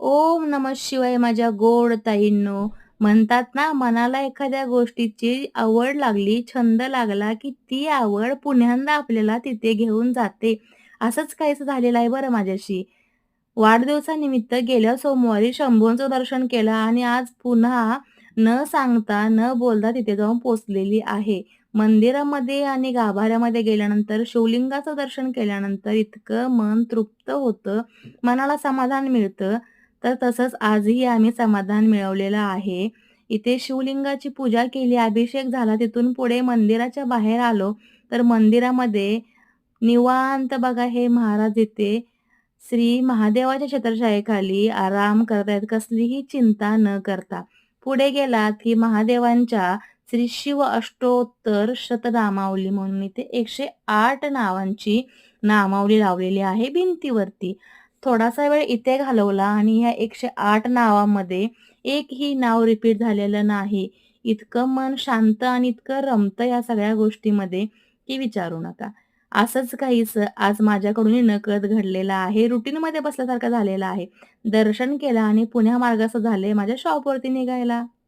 ओम नमः शिवाय माझ्या गोड ताईंनो. म्हणतात ना, मनाला एखाद्या गोष्टीची आवड लागली, छंद लागला, की ती आवड पुन्यांदा आपल्याला तिथे घेऊन जाते. असंच काहीच झालेलं आहे बरं माझ्याशी. वाढदिवसानिमित्त गेल्या सोमवारी शंभूंचं दर्शन केलं आणि आज पुन्हा न सांगता, न बोलता तिथे जाऊन पोहोचलेली आहे. मंदिरामध्ये आणि गाभाऱ्यामध्ये गेल्यानंतर, शिवलिंगाचं दर्शन केल्यानंतर इतकं मन तृप्त होतं, मनाला समाधान मिळतं. तर तसंच आजही आम्ही समाधान मिळवलेलं आहे. इथे शिवलिंगाची पूजा केली, अभिषेक झाला. तिथून पुढे मंदिराच्या बाहेर आलो, तर मंदिरामध्ये निवांत बघा हे महाराज इथे श्री महादेवाच्या छत्रछायेखाली आराम करतायत, कसलीही चिंता न करता. पुढे गेलात की महादेवांच्या श्री शिव अष्टोत्तर शतनामावली म्हणून इथे 108 नावांची नामावली लावलेली आहे भिंतीवरती. थोडासा वेळ इथे घालवला आणि ह्या 108 नावामध्ये एकही नाव रिपीट झालेलं नाही. इतकं मन शांत आणि इतकं रमतं या सगळ्या गोष्टीमध्ये, की विचारू नका. असंच काहीच आज माझ्याकडूनही नकळत घडलेलं आहे. रुटीनमध्ये बसल्यासारखं झालेलं आहे. दर्शन केलं आणि पुण्या मार्गाचं झालंय माझ्या शॉपवरती निघायला.